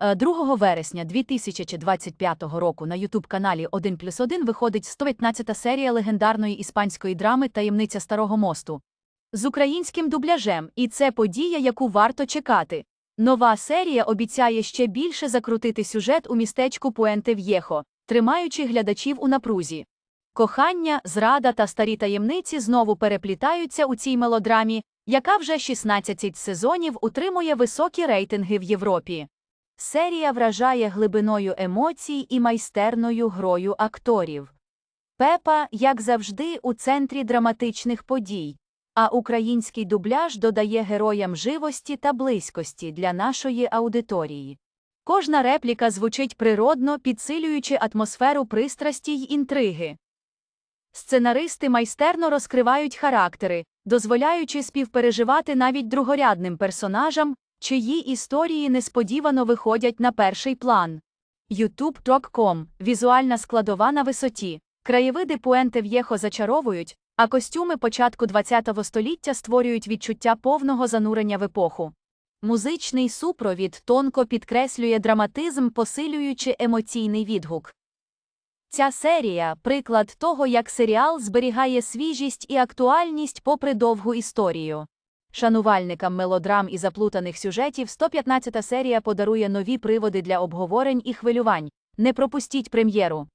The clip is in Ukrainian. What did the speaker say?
Е, 2 вересня 2025 року на ютуб-каналі 1 плюс 1 виходить 115 серія легендарної іспанської драми Таємниця Старого мосту з українським дубляжем, і це подія, яку варто чекати. Нова серія обіцяє ще більше закрутити сюжет у містечку Пуенте В'єхо, тримаючи глядачів у напрузі. Кохання, зрада та старі таємниці знову переплітаються у цій мелодрамі, яка вже 16 сезонів утримує високі рейтинги в Європі. Серія вражає глибиною емоцій і майстерною грою акторів. Пепа, як завжди, у центрі драматичних подій, а український дубляж додає героям живості та близькості для нашої аудиторії. Кожна репліка звучить природно, підсилюючи атмосферу пристрасті й інтриги. Сценаристи майстерно розкривають характери, дозволяючи співпереживати навіть другорядним персонажам, чиї історії несподівано виходять на перший план. YouTube.com – візуальна складова на висоті. Краєвиди Пуенте В'єхо зачаровують, а костюми початку ХХ століття створюють відчуття повного занурення в епоху. Музичний супровід тонко підкреслює драматизм, посилюючи емоційний відгук. Ця серія приклад того, як серіал зберігає свіжість і актуальність попри довгу історію. Шанувальникам мелодрам і заплутаних сюжетів 115 серія подарує нові приводи для обговорень і хвилювань. Не пропустіть прем'єру.